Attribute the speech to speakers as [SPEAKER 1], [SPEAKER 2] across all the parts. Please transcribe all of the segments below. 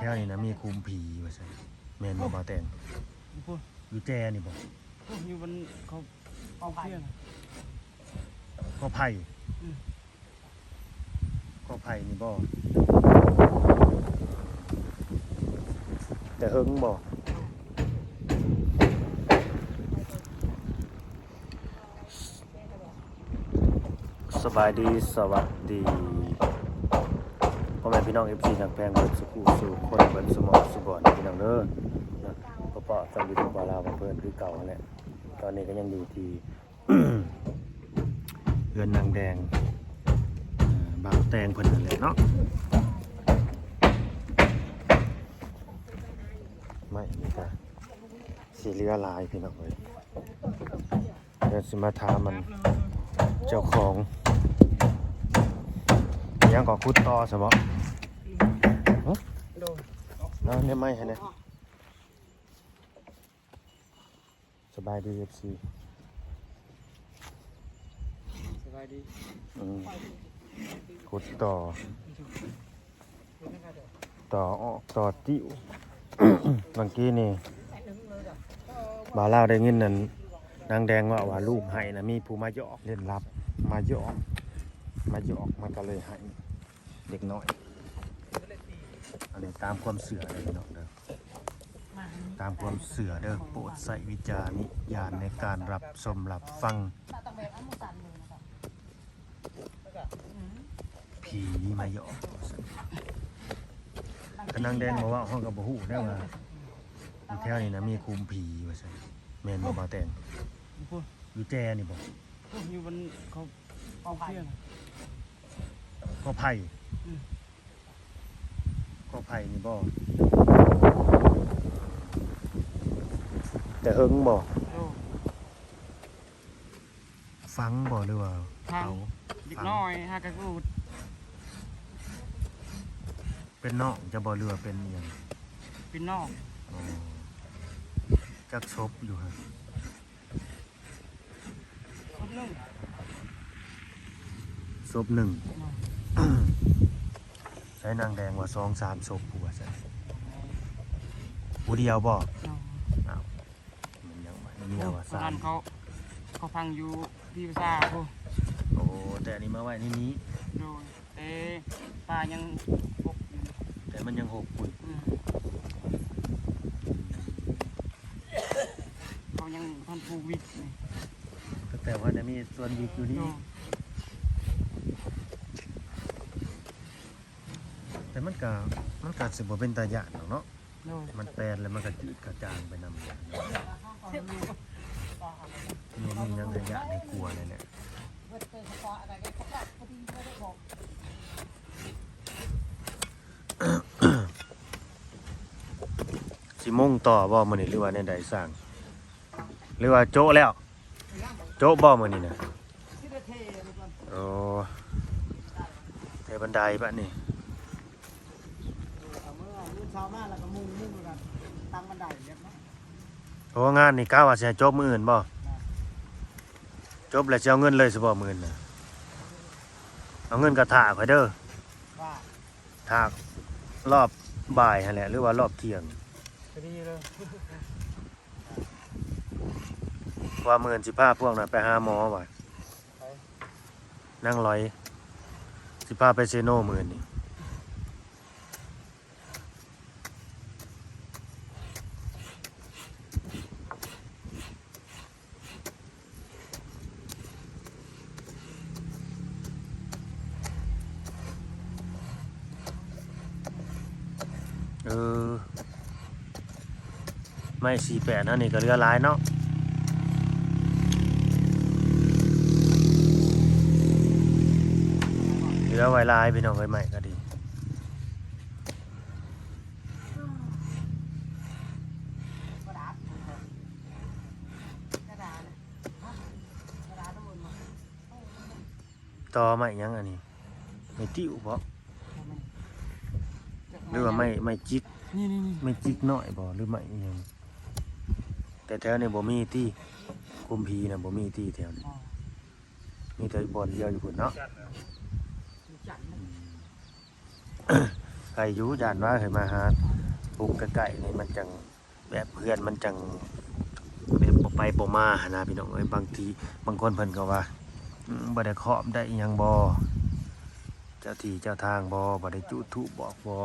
[SPEAKER 1] ถวนี้นะมีคุมผีว่าซั่นแม่นบ่บ่าวแตง
[SPEAKER 2] อยู่พุ่น
[SPEAKER 1] อยู่แจนี่บ่
[SPEAKER 2] พุ่นอยู่บนเขาเอาเพี้ยน
[SPEAKER 1] ก็ไผ่
[SPEAKER 2] อืม
[SPEAKER 1] ก็ไผ่นี่บ่แต่เฮิงบ่สบายดีสวัสดีพ่อ แม่พี่น้อง FC ทางแพงเบิดสุขุสู่คนเบิดสมองสุบอนพี่น้องเด้อนะพ่อปอจำอยู่ที่บ่าวลาวบ่เพิ่นคือเก่าแหละตอนนี้ก็ยังอยู่ที่เรือนนางแดงบางแตงเพิ่นนั่นแหละเนาะไม่นี่ก็สีเรือลายพี่น้องเอ้ยเดี๋ยวสิมาถามมันเจ้าของยังก็คุดต่อซะบ่
[SPEAKER 2] โดน
[SPEAKER 1] เนาะเนี่ยไม่ให้นะสบายดี FC
[SPEAKER 2] สบายดี
[SPEAKER 1] อืมคุดต่อ ต่อออกต่อติ้วเมื่อกี้นี่บาวเล่าวได้ยินนั่นนางแดงว่าว่าลูกให้นะมีผู้มาหยอกเล่นรับ มาหยอกมาหยอกมันก็เลยให้เด็กน้อยอั นนี้ตามความเสื่อเลยพี่น้องเด้อตามความเสื่อเด้อโปรดใส่วิจารณญาณในการรับชมรับฟัง ผีมาหยอกก็นางแดงบอกว่าห้องกับบ่ฮู้ได้ว่าอยู่แถวนี้นะมีคุมผีว่าซั่นแม่นบ่บ่าวแตง
[SPEAKER 2] อยู่พุ่น
[SPEAKER 1] อยู่แจนี่บ่
[SPEAKER 2] พุ่นอยู่บนเขาเอาเพี้ยน
[SPEAKER 1] ก็ไผ่
[SPEAKER 2] อืม
[SPEAKER 1] ก็ไผ่นี่บ่แต่เฮิงบ่
[SPEAKER 2] โดน
[SPEAKER 1] ฟังบ่หรือว่า
[SPEAKER 2] ฟัง
[SPEAKER 1] เอา
[SPEAKER 2] เด็กน้อยหากระกูด
[SPEAKER 1] เป็นน้องจะบ่เรือว่าเป็นอิหยัง
[SPEAKER 2] เป็นนอก
[SPEAKER 1] อ๋อจักศพอยู่ฮะ
[SPEAKER 2] คนหนึง
[SPEAKER 1] ศพหนึ่ง ใช้นางแดงว่าสองสามศพผัวใช่ผู้เดียวบ่
[SPEAKER 2] เอา
[SPEAKER 1] มันยังว่าเมียว่า
[SPEAKER 2] คน
[SPEAKER 1] สา
[SPEAKER 2] นั้
[SPEAKER 1] ม
[SPEAKER 2] นเขาเขาฟังอยู่ที่ภาษาพุ่น
[SPEAKER 1] โอ้แต่อันนี้มาไว้ในนี้
[SPEAKER 2] โดนแต่ปลายังปกอยู่
[SPEAKER 1] แต่มันยังหกปุ๋ย
[SPEAKER 2] อืมเขายังพันผูกวิทย์นี่
[SPEAKER 1] ตั้งแต่ว่าจะมีส่วนดีอยู่นี่
[SPEAKER 2] โดน
[SPEAKER 1] แต่ มันก็มันก็สิบ่เป็นตาหยาดหรอกเนาะ
[SPEAKER 2] โดน
[SPEAKER 1] มันแปลนแล้วมันก็จืดกระจางไปนำอย่างเนาะนี่มียังระยะในกลัวเลยแหละสิมุ่งต่อบ่มื้อนี้หรือว่าในใดสร้าง หรือว่าโจะแล้ว โจะบ่มื้อนี้นะโอ้เทบันไดปะนี่
[SPEAKER 2] เอามื่อรุ่น เช้ามาแล้วก็มุ่งมุ่งกันตั้งบันไดเรียบร้อย
[SPEAKER 1] เพราะว่างานนี่ก้าวว่าสิให้จบมืออื่นบ่จบแล้วสิเอาเงินเลยสิบ่มื่นน่ะเอาเงินกระถาข่อยเด้อ
[SPEAKER 2] ว่า
[SPEAKER 1] ถากรอบบ่ายหั่นแหละหรือว่ารอบเที่ยง
[SPEAKER 2] พอดีเลย
[SPEAKER 1] ว่ามื้ออื่นสิพาพวกนั้นไปหาหมอว่ะนั่งร้อย สิพาไปเซโนมื้ออื่นนี่เออ ไม่สี่แปดนั่นนี่ก็เรือหลายเนาะเรือไวหลายพี่น้องไว้ใหม่ก็ดี
[SPEAKER 2] กระดาษกระดาษกระดาษทั้งหมดมา
[SPEAKER 1] ต่อไม่ยังอันนี้ไม่ติ้วเพราะหรือว่าไม่ไม่จิก
[SPEAKER 2] นี่นี่นี่
[SPEAKER 1] ไม่จิกน้อยบ่หรือไม่อิหยัง แต่แถวนี้บ่มีที่คุมพีนะบ่มีที่แถวนี้
[SPEAKER 2] อ๋อ
[SPEAKER 1] มีแต่บอลเดียวอยู่พุ่นเนาะ
[SPEAKER 2] จันทร์นะ
[SPEAKER 1] ขรอยู่ยานว่าเคยมาหาปลูกใกล้ๆนี่มันจังแบบเพื่อนมันจังแบบบ่ไปบ่มาหนนะพี่น้องเอ้ยบางทีบางคนเพิ่นก็ว่าอืมบ่ได้เคาะได้อิหยังบ่เจ้าที่เจ้าทางบ่บ่ได้จุดธูปบอกบ่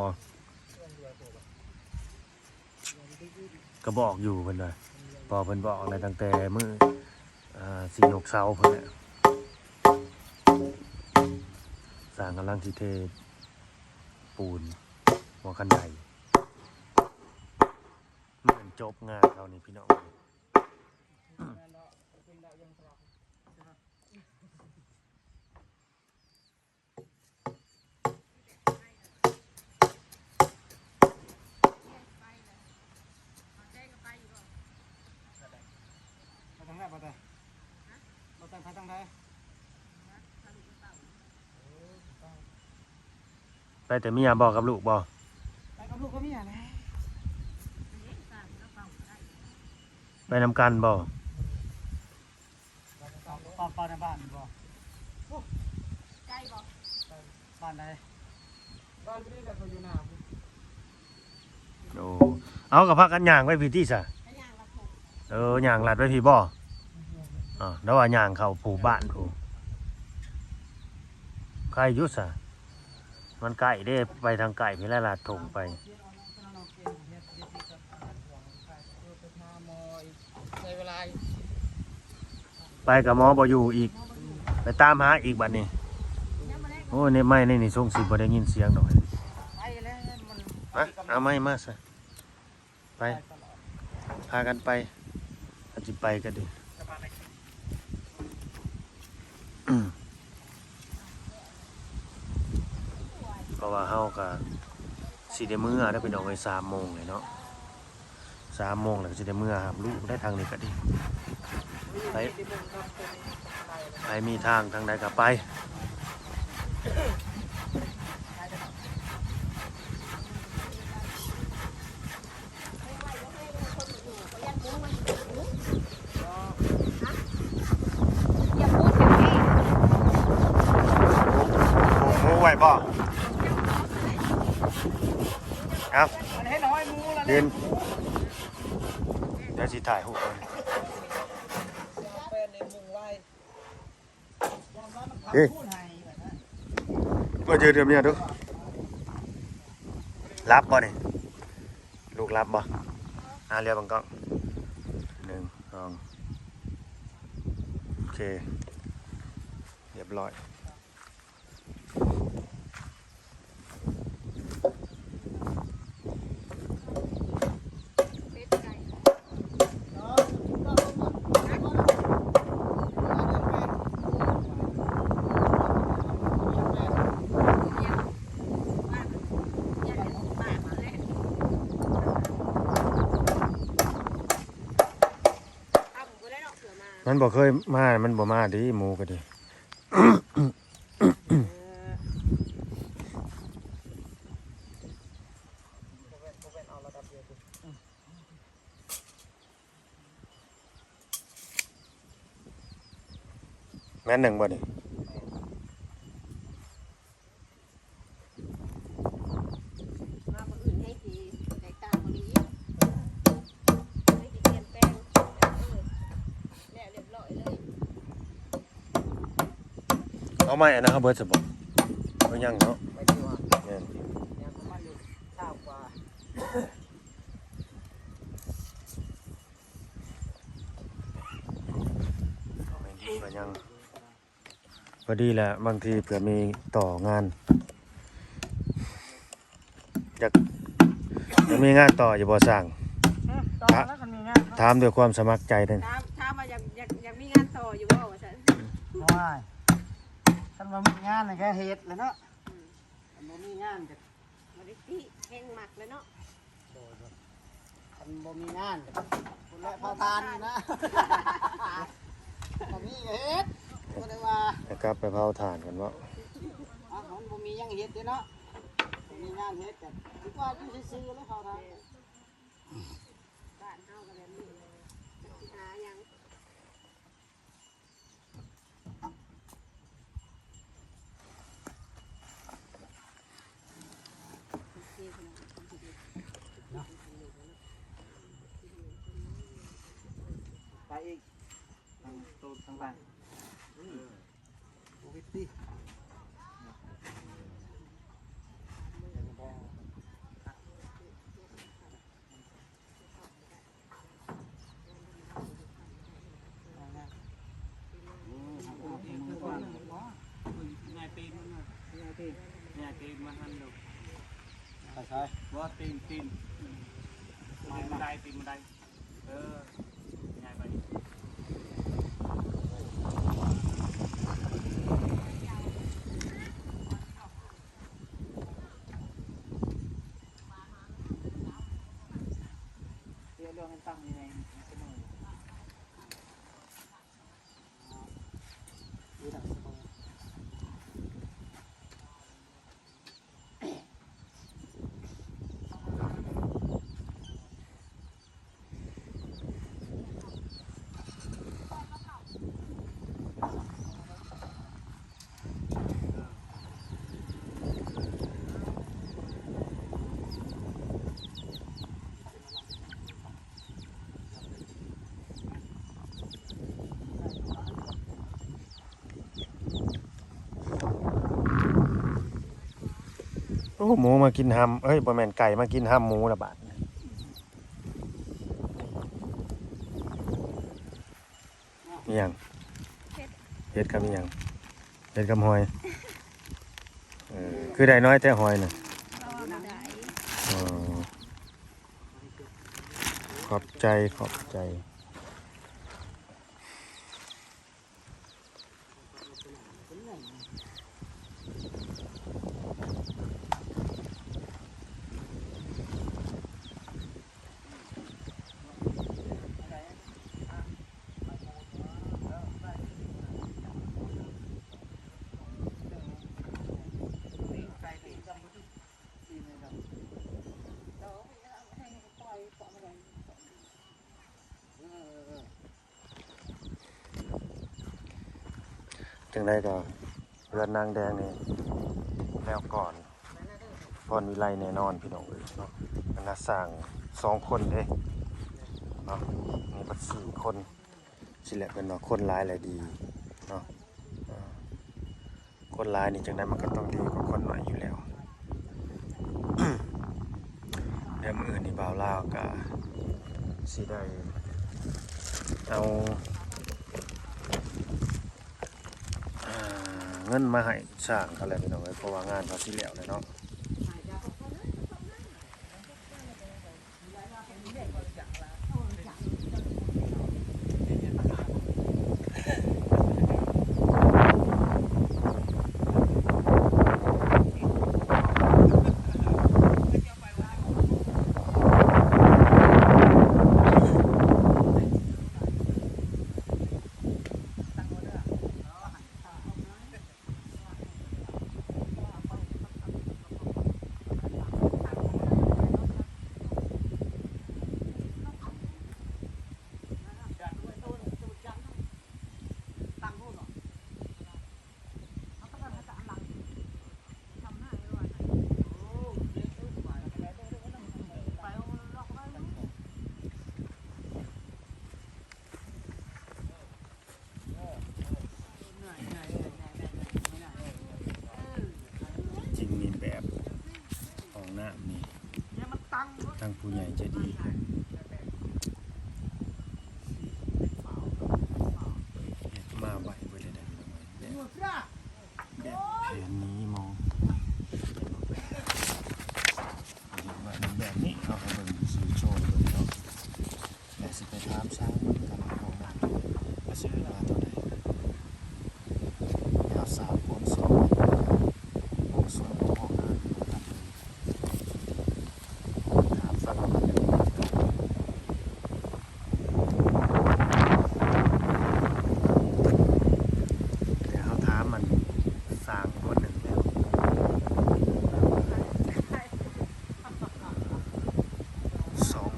[SPEAKER 1] ก็บอกอยู่เพิ่นว่า พอเพิ่นบอกในตั้งแต่มื้ออ่หกเสาเพิ่นนะสร้างกำลังสิเทปูนหัวคันไดเหมือนจบงานเรานี่พี่น้อง
[SPEAKER 2] ไปทางไหนบ่แต่บ่แต่ไปทางใด
[SPEAKER 1] ไปแต่เมียบอกกับลูกบอก
[SPEAKER 2] ไปกับลูกก็มีอะไร
[SPEAKER 1] ไปนำกันบอก
[SPEAKER 2] ปอนปอนในบ้านบ่
[SPEAKER 3] ใกล้บอก
[SPEAKER 2] บ้านใดบ้านที่แต่เขาอยู่หน้า
[SPEAKER 1] โอ้เอากับพักกันย่างไว้พี่ที่ซะ
[SPEAKER 3] พยางกับผม
[SPEAKER 1] เออย่างลัดไว้พี่บ่อ่าแล้วว่าย่างเข้าผูบ้านผูใครอยุสะ มันไก่เด้ไปทางไก่พี่แล้วลาดถงไป
[SPEAKER 2] ใช้เวลา
[SPEAKER 1] ไปกับหมอบ่อยู่อีก ไปตามหาอีกบัดนี้
[SPEAKER 3] ยังมาแรก
[SPEAKER 1] โอ้ในไม่ในนี่ส่งสิบ่ได้ยินเสียงดอก
[SPEAKER 2] ไปแล้วมัน
[SPEAKER 1] มาเอาไม้มาซะไป พากันไปอาจสิไปก็ดี
[SPEAKER 2] จะมาใน
[SPEAKER 1] เราะว่าเฮาก็สิได้มื้อได้ไปน้องไว้สามโมงเลยเนาะสามโมงแล้วก็สิได้มื้อครับลูกได้ทางนี้ก็ดีไปไปมีทางทางใดก็ไป
[SPEAKER 3] อย่าพูดแบบนี้
[SPEAKER 1] โอ้โหไหวบ่ เอา
[SPEAKER 2] มันให้น้อยมูแล้ว
[SPEAKER 1] เดินเดี๋ยวสิถ่ายรูปก่อน
[SPEAKER 2] เป็นในมุงไว้
[SPEAKER 1] เฮ้ย
[SPEAKER 2] พูดให้แบบนั้น
[SPEAKER 1] มาเจอเดี๋ยวนี้ดูรับบ่นี่ลูกรับบ่อ่าเรียกบังกล้องหนึ่งสองโอเค เรียบร้อย
[SPEAKER 3] เป็ดไก่ ยังบ้านยังบ้านมาแล้วทำกูได้เนาะเผื่อ มั
[SPEAKER 1] นบอกเคยมา มันบอกมาดิหมูก็ดีแม่นหนึ่งบ่นี่
[SPEAKER 3] มาคนอื่นให้ทีแตกต่างคนนี้ให้ทีเปลี่ยนแปลงเออแล้วเรียบร้อยเลย
[SPEAKER 1] เอาไม่นะครับเบิร์ดสบอกเอายังเนาะ
[SPEAKER 2] ไปดีกว่า
[SPEAKER 1] แม่น
[SPEAKER 2] ยังประมาณอยู่เช้ากว่า
[SPEAKER 1] เอาไม่ดีก็ยังพอดีแหละบางทีเผื่อมีต่องานอยากอยากมีงานต่ออย่าบ่สั่ง
[SPEAKER 2] ตอนแล้วกันมีงาน
[SPEAKER 1] ถามด้วยความสมัครใจเด้น
[SPEAKER 3] ถามถามมาอยากอยากอยากมีงานต่ออยู่บ่ว่าฉัน
[SPEAKER 2] ว้าย ท่านว่ามีงานอะไรแค่เฮ็ดแล้วเนาะท่านบ่มีงานจะ
[SPEAKER 3] มาดิที่แห้งหมักเลยเนาะ
[SPEAKER 2] ท่านบ่มีงานคุณและพอทานนี่นะ บ่มีก็เฮ็ดก็ได้ว่า
[SPEAKER 1] นะครับไปเผาถ่านกันว่า
[SPEAKER 2] อะมันบ่มีหยังเฮ็ดเด้เนาะบ่มีงานเฮ็ดกันคิดว่าอยู่ซื่อๆแล้วเขาทาน
[SPEAKER 3] บ้านเฮาก็แบบนี้เลยสิหาหยัง
[SPEAKER 2] อีก ทางตูดทางบ้านโอ้ยตีง่ายตีนมันง่ายตีนง่ายตีนมันหันดูใช่ใช่ว่าตีนตีนตีนมันได้ตีนมันได้เออง่ายไป เรื่องเรื่องมันตั้งยังไงเสมอดูดักเสมอ
[SPEAKER 1] โอ้หมูมากินหำเอ้ยบ่แม่นไก่มากินหำหมูละบาทมีหยังเฮ็ดกับมีหยังเฮ็ดกับหอยเออคือได้น้อยแต่หอยน่ะ
[SPEAKER 3] ก็มาได้
[SPEAKER 1] อ๋อขอบใจขอบใจ จังได้ก็เรือนนางแดงนี่แล้วก่อนพรวิไลแน่นอนพี่น้องเอ้ยเนาะมันน่าสร้างสองคนเด้เนาะมีบัดสี่คนสิแหละเป็นว่าคนร้ายแหละดีเนาะคนร้ายนี่จังได้มันก็ต้องดีกว่าคนน้อยอยู่แล้วเดี๋ยวมืออื่นนี่บ่าวลาวก็สิได้เอา อ่า เงินมาให้สร้างเขาแล้วพี่น้องเอ้ยเพราะว่างานเขาสิแล้วเลยเนาะจริงมีแบบของหน้ามี ทางผู้ใหญ่จะดีครับมาไหวไปเลยนะพี่น้องเอ้ยแบบแบบแผนนี้มองแบบนี้เอาไปเบิ่งซื้อโชว์เลยเนาะแต่สิไปถามช้างมันกันของมันว่าซื้อมาเท่าไหร่ยาวสามคนสองวงสวนของห้องน้ำตัดเลยถามฟังกันแต่เขาถามมันสร้างคนหนึ่งแล้ว สอง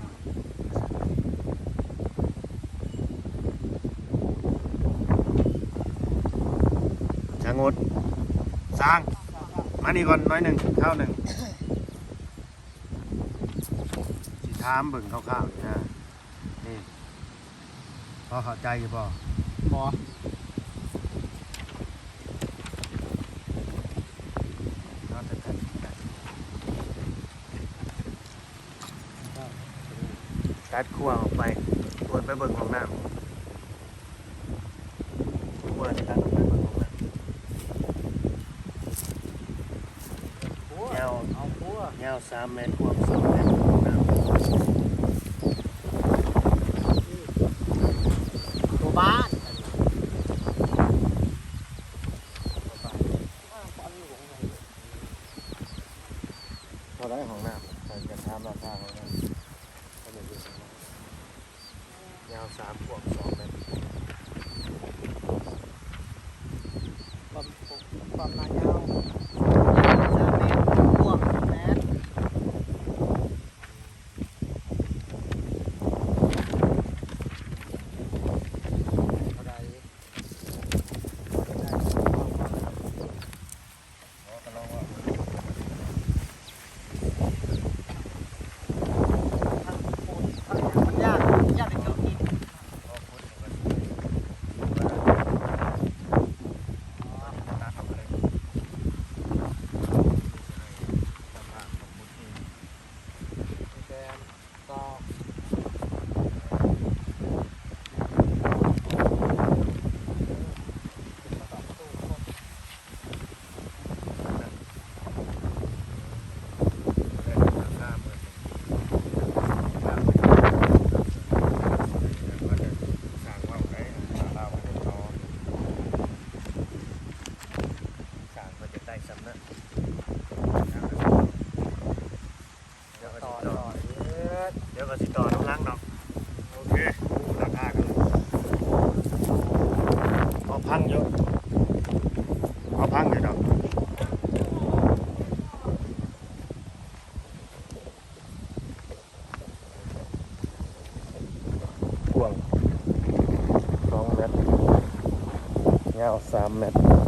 [SPEAKER 1] ช้างงดสร้าง มานี่ก่อนน้อยหนึ่งข้าวหนึ่งสิถามเบิ่งข้าวๆนี่นะนี่พอเข้าใจอยู่บ่
[SPEAKER 2] พอ
[SPEAKER 1] เอาแต่กันตัดขั้วออกไปควรไปเบิ่งของน้ำขั้วจะตัดออกไปเบิ่งของน้ำ
[SPEAKER 2] พัว
[SPEAKER 1] ยาว
[SPEAKER 2] เอาพัวยา
[SPEAKER 1] ว สามเมตรควบสองเมตรของน้ำ
[SPEAKER 2] ตัวบ้าน
[SPEAKER 1] เท่าไรของน้ำใส่กระทำราคาของน้ำก็เลยดูสิยาวสามบวกสองเมตร
[SPEAKER 2] ความความหนายาวสามเมตรพวกแมตรเท่าไหร่
[SPEAKER 1] ก็ลองว่า
[SPEAKER 2] มันยากยากในเจ้าที่
[SPEAKER 1] พอพูดถึงกันตัดออกเลยสภาพของพุทธเอง
[SPEAKER 2] แดงก็
[SPEAKER 1] เดี๋ยวก็
[SPEAKER 2] ต่อ
[SPEAKER 1] ติด
[SPEAKER 2] ต่
[SPEAKER 1] ต่
[SPEAKER 2] อ
[SPEAKER 1] อ
[SPEAKER 2] เยอะ
[SPEAKER 1] เดี๋ยวก็ติดต่อน้องล้างดอกโอเคราคากันเอาพังเยอะเอาพังอยู่ดอก แล้วสามเมตร